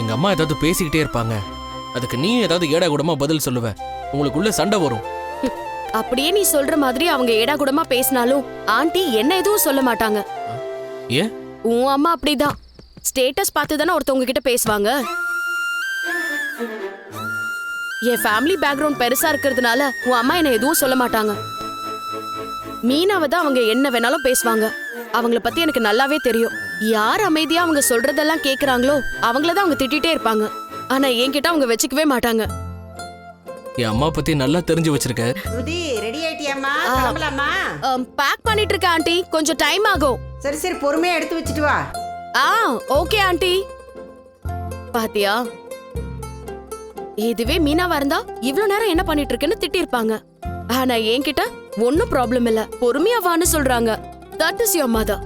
எங்க அம்மா ஏதாவது பேசிக்கிட்டே இருப்பாங்க. அதுக்கு நீ ஏதாவது ஏடா கூடமா பதில் சொல்லுவ. உங்களுக்குள்ள சண்டை வரும். அப்படியே நீ சொல்ற மாதிரி அவங்க ஏடா கூடமா பேசினாலும் ஆண்டி என்ன எதுவும் சொல்ல மாட்டாங்க. ஏன்? உன் அம்மா அப்படிதான். ஸ்டேட்டஸ் பார்த்து தானே ஒருத்தவங்க கிட்ட பேசுவாங்க. என் ஃபேமிலி பேக்ரவுண்ட் பெருசா இருக்கிறதுனால உன் அம்மா என்ன எதுவும் சொல்ல மாட்டாங்க. மீனாவை தான் அவங்க என்ன வேணாலும் பேசுவாங்க. அவங்கள பத்தி எனக்கு நல்லாவே தெரியும். யார் அமைதியா அவங்க சொல்றதெல்லாம் கேக்குறாங்களோ அவங்கள தான் அவங்க திட்டிட்டே இருப்பாங்க. ஆனா என்கிட்ட அவங்க வச்சுக்கவே மாட்டாங்க. என் அம்மா பத்தி நல்லா தெரிஞ்சு வச்சிருக்க. ஸ்ருதி ரெடி ஆயிட்டியாம்மா? கிளம்பலாமா? பேக் பண்ணிட்டு இருக்க ஆண்டி. கொஞ்சம் டைம் ஆகும். சரி சரி பொறுமையா எடுத்து வச்சுட்டு வா. ஆ ஓகே ஆண்டி. பாத்தியா? இதுவே மீனாவா இருந்தா இவ்ளோ நேரம் என்ன பண்ணிட்டு இருக்கேன்னு திட்டிருப்பாங்க. ஆனா என்கிட்ட ஒன்னும் ப்ராப்ளம் இல்ல. பொறுமையா வான்னு சொல்றாங்க. That is your mother